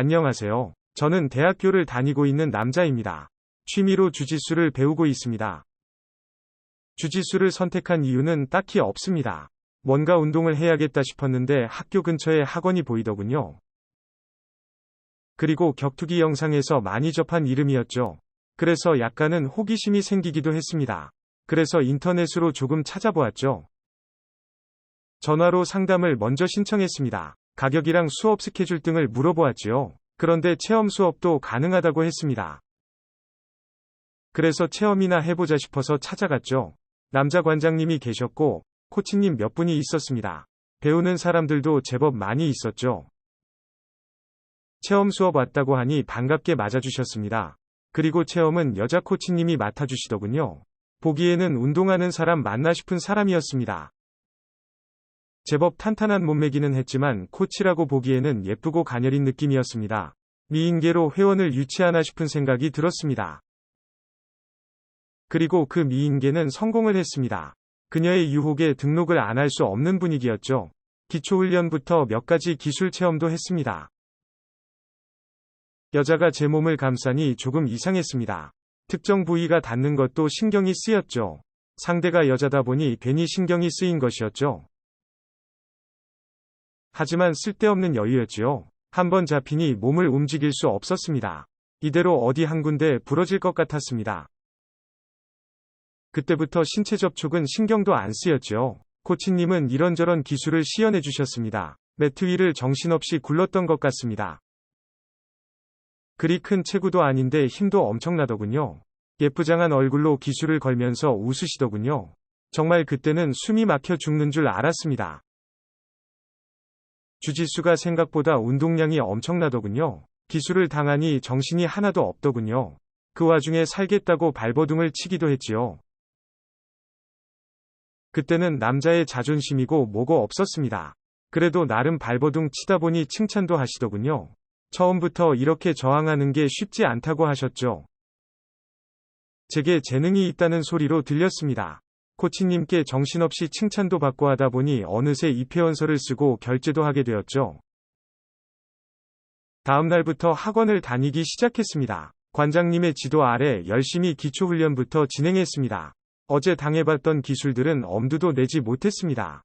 안녕하세요. 저는 대학교를 다니고 있는 남자입니다. 취미로 주짓수를 배우고 있습니다. 주짓수를 선택한 이유는 딱히 없습니다. 뭔가 운동을 해야겠다 싶었는데 학교 근처에 학원이 보이더군요. 그리고 격투기 영상에서 많이 접한 이름이었죠. 그래서 약간은 호기심이 생기기도 했습니다. 그래서 인터넷으로 조금 찾아보았죠. 전화로 상담을 먼저 신청했습니다. 가격이랑 수업 스케줄 등을 물어보았지요. 그런데 체험 수업도 가능하다고 했습니다. 그래서 체험이나 해보자 싶어서 찾아갔죠. 남자 관장님이 계셨고, 코치님 몇 분이 있었습니다. 배우는 사람들도 제법 많이 있었죠. 체험 수업 왔다고 하니 반갑게 맞아주셨습니다. 그리고 체험은 여자 코치님이 맡아주시더군요. 보기에는 운동하는 사람 맞나 싶은 사람이었습니다. 제법 탄탄한 몸매기는 했지만 코치라고 보기에는 예쁘고 가녀린 느낌이었습니다. 미인계로 회원을 유치하나 싶은 생각이 들었습니다. 그리고 그 미인계는 성공을 했습니다. 그녀의 유혹에 등록을 안 할 수 없는 분위기였죠. 기초훈련부터 몇 가지 기술 체험도 했습니다. 여자가 제 몸을 감싸니 조금 이상했습니다. 특정 부위가 닿는 것도 신경이 쓰였죠. 상대가 여자다 보니 괜히 신경이 쓰인 것이었죠. 하지만 쓸데없는 여유였지요. 한번 잡히니 몸을 움직일 수 없었습니다. 이대로 어디 한 군데 부러질 것 같았습니다. 그때부터 신체 접촉은 신경도 안 쓰였죠. 코치님은 이런저런 기술을 시연해 주셨습니다. 매트 위를 정신없이 굴렀던 것 같습니다. 그리 큰 체구도 아닌데 힘도 엄청나더군요. 예쁘장한 얼굴로 기술을 걸면서 웃으시더군요. 정말 그때는 숨이 막혀 죽는 줄 알았습니다. 주짓수가 생각보다 운동량이 엄청나더군요. 기술을 당하니 정신이 하나도 없더군요. 그 와중에 살겠다고 발버둥을 치기도 했지요. 그때는 남자의 자존심이고 뭐고 없었습니다. 그래도 나름 발버둥 치다 보니 칭찬도 하시더군요. 처음부터 이렇게 저항하는 게 쉽지 않다고 하셨죠. 제게 재능이 있다는 소리로 들렸습니다. 코치님께 정신없이 칭찬도 받고 하다 보니 어느새 입회원서를 쓰고 결제도 하게 되었죠. 다음 날부터 학원을 다니기 시작했습니다. 관장님의 지도 아래 열심히 기초훈련부터 진행했습니다. 어제 당해봤던 기술들은 엄두도 내지 못했습니다.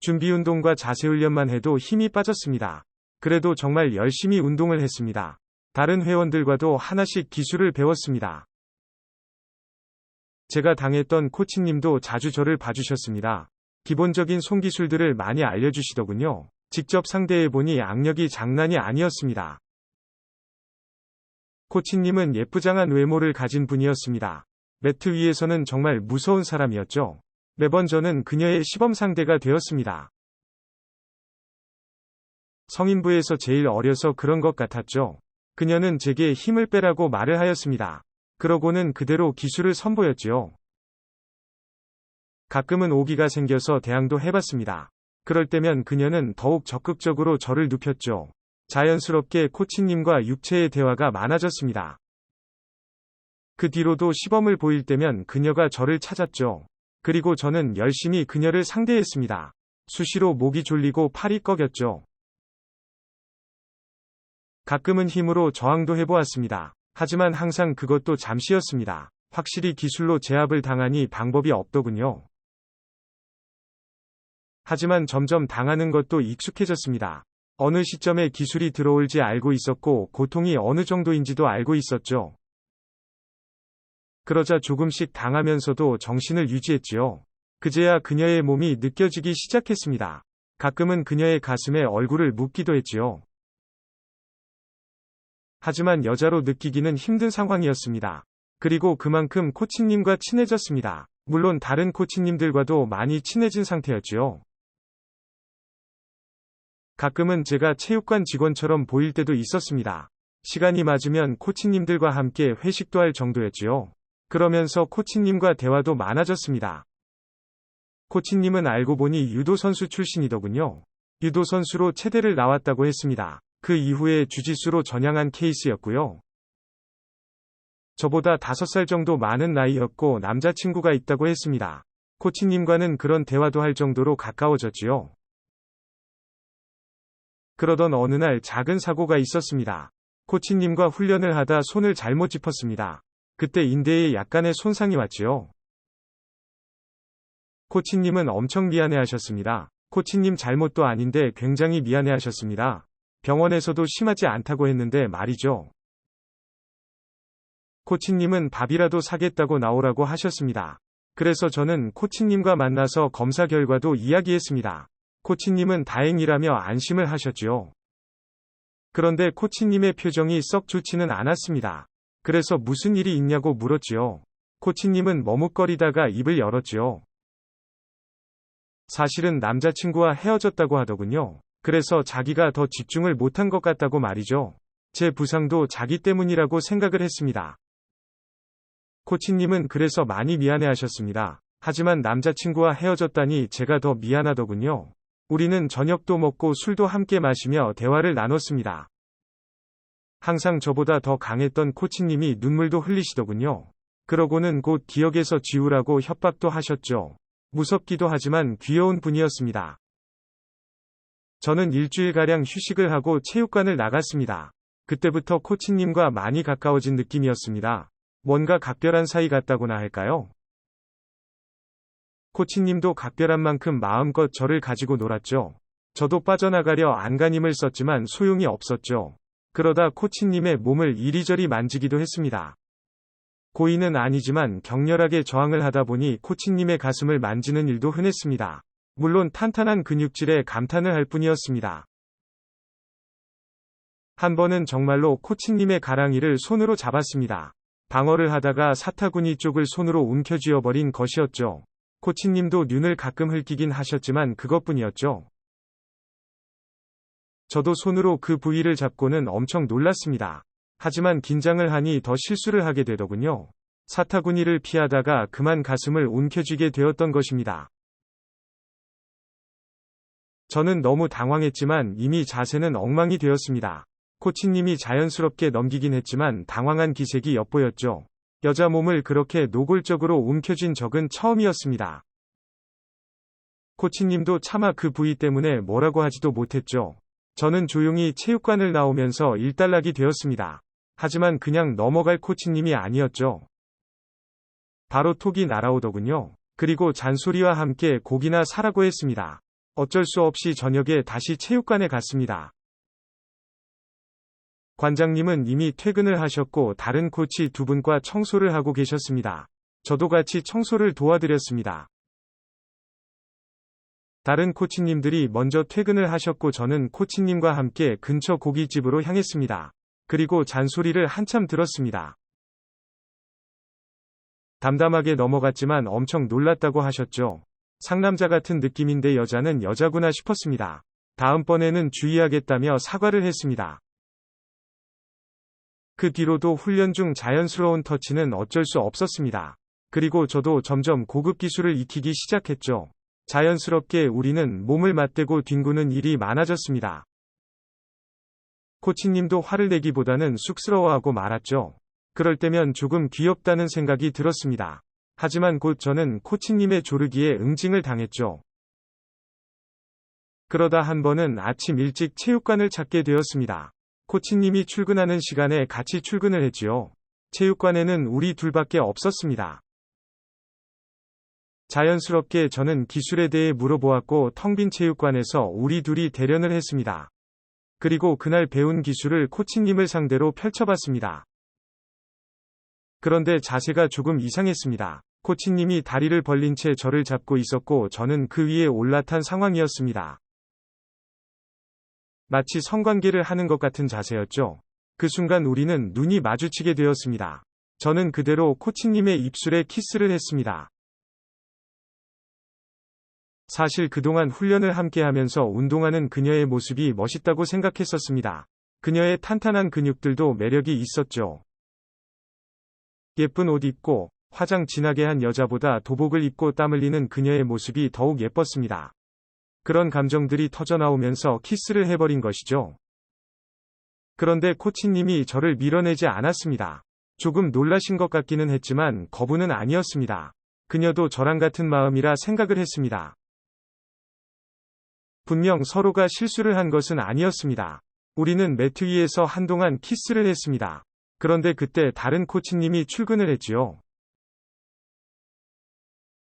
준비운동과 자세훈련만 해도 힘이 빠졌습니다. 그래도 정말 열심히 운동을 했습니다. 다른 회원들과도 하나씩 기술을 배웠습니다. 제가 당했던 코치님도 자주 저를 봐주셨습니다. 기본적인 손기술들을 많이 알려주시더군요. 직접 상대해보니 악력이 장난이 아니었습니다. 코치님은 예쁘장한 외모를 가진 분이었습니다. 매트 위에서는 정말 무서운 사람이었죠. 매번 저는 그녀의 시범 상대가 되었습니다. 성인부에서 제일 어려서 그런 것 같았죠. 그녀는 제게 힘을 빼라고 말을 하였습니다. 그러고는 그대로 기술을 선보였지요. 가끔은 오기가 생겨서 대항도 해봤습니다. 그럴 때면 그녀는 더욱 적극적으로 저를 눕혔죠. 자연스럽게 코치님과 육체의 대화가 많아졌습니다. 그 뒤로도 시범을 보일 때면 그녀가 저를 찾았죠. 그리고 저는 열심히 그녀를 상대했습니다. 수시로 목이 졸리고 팔이 꺼겼죠. 가끔은 힘으로 저항도 해보았습니다. 하지만 항상 그것도 잠시였습니다. 확실히 기술로 제압을 당하니 방법이 없더군요. 하지만 점점 당하는 것도 익숙해졌습니다. 어느 시점에 기술이 들어올지 알고 있었고 고통이 어느 정도인지도 알고 있었죠. 그러자 조금씩 당하면서도 정신을 유지했지요. 그제야 그녀의 몸이 느껴지기 시작했습니다. 가끔은 그녀의 가슴에 얼굴을 묻기도 했지요. 하지만 여자로 느끼기는 힘든 상황이었습니다. 그리고 그만큼 코치님과 친해졌습니다. 물론 다른 코치님들과도 많이 친해진 상태였지요. 가끔은 제가 체육관 직원처럼 보일 때도 있었습니다. 시간이 맞으면 코치님들과 함께 회식도 할 정도였지요. 그러면서 코치님과 대화도 많아졌습니다. 코치님은 알고 보니 유도 선수 출신이더군요. 유도 선수로 체대를 나왔다고 했습니다. 그 이후에 주짓수로 전향한 케이스였고요. 저보다 5살 정도 많은 나이였고 남자친구가 있다고 했습니다. 코치님과는 그런 대화도 할 정도로 가까워졌지요. 그러던 어느 날 작은 사고가 있었습니다. 코치님과 훈련을 하다 손을 잘못 짚었습니다. 그때 인대에 약간의 손상이 왔지요. 코치님은 엄청 미안해 하셨습니다. 코치님 잘못도 아닌데 굉장히 미안해 하셨습니다. 병원에서도 심하지 않다고 했는데 말이죠. 코치님은 밥이라도 사겠다고 나오라고 하셨습니다. 그래서 저는 코치님과 만나서 검사 결과도 이야기했습니다. 코치님은 다행이라며 안심을 하셨지요. 그런데 코치님의 표정이 썩 좋지는 않았습니다. 그래서 무슨 일이 있냐고 물었지요. 코치님은 머뭇거리다가 입을 열었지요. 사실은 남자친구와 헤어졌다고 하더군요. 그래서 자기가 더 집중을 못한 것 같다고 말이죠. 제 부상도 자기 때문이라고 생각을 했습니다. 코치님은 그래서 많이 미안해 하셨습니다. 하지만 남자친구와 헤어졌다니 제가 더 미안하더군요. 우리는 저녁도 먹고 술도 함께 마시며 대화를 나눴습니다. 항상 저보다 더 강했던 코치님이 눈물도 흘리시더군요. 그러고는 곧 기억에서 지우라고 협박도 하셨죠. 무섭기도 하지만 귀여운 분이었습니다. 저는 일주일가량 휴식을 하고 체육관을 나갔습니다. 그때부터 코치님과 많이 가까워진 느낌이었습니다. 뭔가 각별한 사이 같다고나 할까요? 코치님도 각별한 만큼 마음껏 저를 가지고 놀았죠. 저도 빠져나가려 안간힘을 썼지만 소용이 없었죠. 그러다 코치님의 몸을 이리저리 만지기도 했습니다. 고의는 아니지만 격렬하게 저항을 하다 보니 코치님의 가슴을 만지는 일도 흔했습니다. 물론 탄탄한 근육질에 감탄을 할 뿐이었습니다. 한 번은 정말로 코치님의 가랑이를 손으로 잡았습니다. 방어를 하다가 사타구니 쪽을 손으로 움켜쥐어버린 것이었죠. 코치님도 눈을 가끔 흘끼긴 하셨지만 그것뿐이었죠. 저도 손으로 그 부위를 잡고는 엄청 놀랐습니다. 하지만 긴장을 하니 더 실수를 하게 되더군요. 사타구니를 피하다가 그만 가슴을 움켜쥐게 되었던 것입니다. 저는 너무 당황했지만 이미 자세는 엉망이 되었습니다. 코치님이 자연스럽게 넘기긴 했지만 당황한 기색이 엿보였죠. 여자 몸을 그렇게 노골적으로 움켜쥔 적은 처음이었습니다. 코치님도 차마 그 부위 때문에 뭐라고 하지도 못했죠. 저는 조용히 체육관을 나오면서 일단락이 되었습니다. 하지만 그냥 넘어갈 코치님이 아니었죠. 바로 톡이 날아오더군요. 그리고 잔소리와 함께 고기나 사라고 했습니다. 어쩔 수 없이 저녁에 다시 체육관에 갔습니다. 관장님은 이미 퇴근을 하셨고 다른 코치 두 분과 청소를 하고 계셨습니다. 저도 같이 청소를 도와드렸습니다. 다른 코치님들이 먼저 퇴근을 하셨고 저는 코치님과 함께 근처 고깃집으로 향했습니다. 그리고 잔소리를 한참 들었습니다. 담담하게 넘어갔지만 엄청 놀랐다고 하셨죠. 상남자 같은 느낌인데 여자는 여자구나 싶었습니다. 다음번에는 주의하겠다며 사과를 했습니다. 그 뒤로도 훈련 중 자연스러운 터치는 어쩔 수 없었습니다. 그리고 저도 점점 고급 기술을 익히기 시작했죠. 자연스럽게 우리는 몸을 맞대고 뒹구는 일이 많아졌습니다. 코치님도 화를 내기보다는 쑥스러워하고 말았죠. 그럴 때면 조금 귀엽다는 생각이 들었습니다. 하지만 곧 저는 코치님의 조르기에 응징을 당했죠. 그러다 한 번은 아침 일찍 체육관을 찾게 되었습니다. 코치님이 출근하는 시간에 같이 출근을 했지요. 체육관에는 우리 둘밖에 없었습니다. 자연스럽게 저는 기술에 대해 물어보았고 텅 빈 체육관에서 우리 둘이 대련을 했습니다. 그리고 그날 배운 기술을 코치님을 상대로 펼쳐봤습니다. 그런데 자세가 조금 이상했습니다. 코치님이 다리를 벌린 채 저를 잡고 있었고 저는 그 위에 올라탄 상황이었습니다. 마치 성관계를 하는 것 같은 자세였죠. 그 순간 우리는 눈이 마주치게 되었습니다. 저는 그대로 코치님의 입술에 키스를 했습니다. 사실 그동안 훈련을 함께 하면서 운동하는 그녀의 모습이 멋있다고 생각했었습니다. 그녀의 탄탄한 근육들도 매력이 있었죠. 예쁜 옷 입고 화장 진하게 한 여자보다 도복을 입고 땀 흘리는 그녀의 모습이 더욱 예뻤습니다. 그런 감정들이 터져나오면서 키스를 해버린 것이죠. 그런데 코치님이 저를 밀어내지 않았습니다. 조금 놀라신 것 같기는 했지만 거부는 아니었습니다. 그녀도 저랑 같은 마음이라 생각을 했습니다. 분명 서로가 실수를 한 것은 아니었습니다. 우리는 매트 위에서 한동안 키스를 했습니다. 그런데 그때 다른 코치님이 출근을 했지요.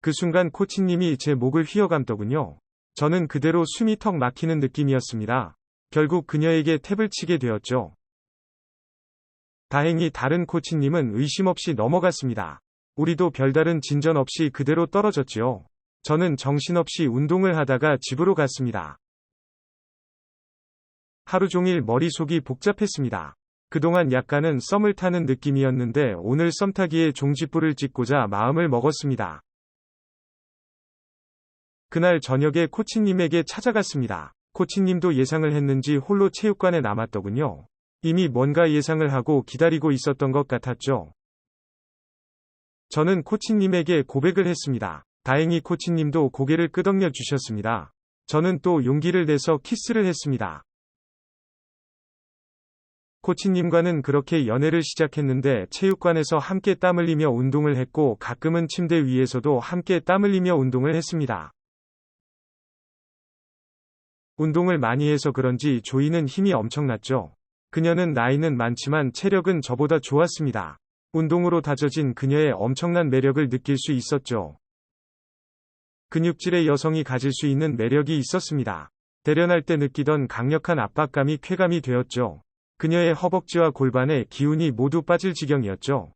그 순간 코치님이 제 목을 휘어감더군요. 저는 그대로 숨이 턱 막히는 느낌이었습니다. 결국 그녀에게 탭을 치게 되었죠. 다행히 다른 코치님은 의심 없이 넘어갔습니다. 우리도 별다른 진전 없이 그대로 떨어졌지요. 저는 정신없이 운동을 하다가 집으로 갔습니다. 하루 종일 머릿속이 복잡했습니다. 그동안 약간은 썸을 타는 느낌이었는데 오늘 썸 타기에 종지부를 찍고자 마음을 먹었습니다. 그날 저녁에 코치님에게 찾아갔습니다. 코치님도 예상을 했는지 홀로 체육관에 남았더군요. 이미 뭔가 예상을 하고 기다리고 있었던 것 같았죠. 저는 코치님에게 고백을 했습니다. 다행히 코치님도 고개를 끄덕여 주셨습니다. 저는 또 용기를 내서 키스를 했습니다. 코치님과는 그렇게 연애를 시작했는데 체육관에서 함께 땀 흘리며 운동을 했고 가끔은 침대 위에서도 함께 땀 흘리며 운동을 했습니다. 운동을 많이 해서 그런지 조이는 힘이 엄청났죠. 그녀는 나이는 많지만 체력은 저보다 좋았습니다. 운동으로 다져진 그녀의 엄청난 매력을 느낄 수 있었죠. 근육질의 여성이 가질 수 있는 매력이 있었습니다. 대련할 때 느끼던 강력한 압박감이 쾌감이 되었죠. 그녀의 허벅지와 골반에 기운이 모두 빠질 지경이었죠.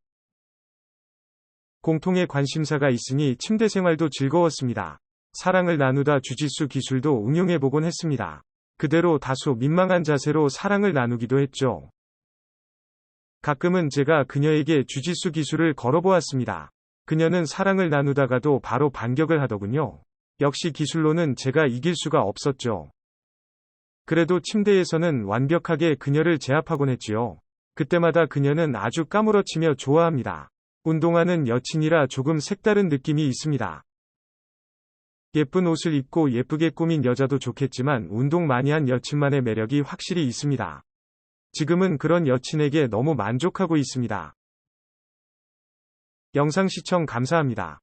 공통의 관심사가 있으니 침대 생활도 즐거웠습니다. 사랑을 나누다 주짓수 기술도 응용해보곤 했습니다. 그대로 다소 민망한 자세로 사랑을 나누기도 했죠. 가끔은 제가 그녀에게 주짓수 기술을 걸어보았습니다. 그녀는 사랑을 나누다가도 바로 반격을 하더군요. 역시 기술로는 제가 이길 수가 없었죠. 그래도 침대에서는 완벽하게 그녀를 제압하곤 했지요. 그때마다 그녀는 아주 까무러치며 좋아합니다. 운동하는 여친이라 조금 색다른 느낌이 있습니다. 예쁜 옷을 입고 예쁘게 꾸민 여자도 좋겠지만 운동 많이 한 여친만의 매력이 확실히 있습니다. 지금은 그런 여친에게 너무 만족하고 있습니다. 영상 시청 감사합니다.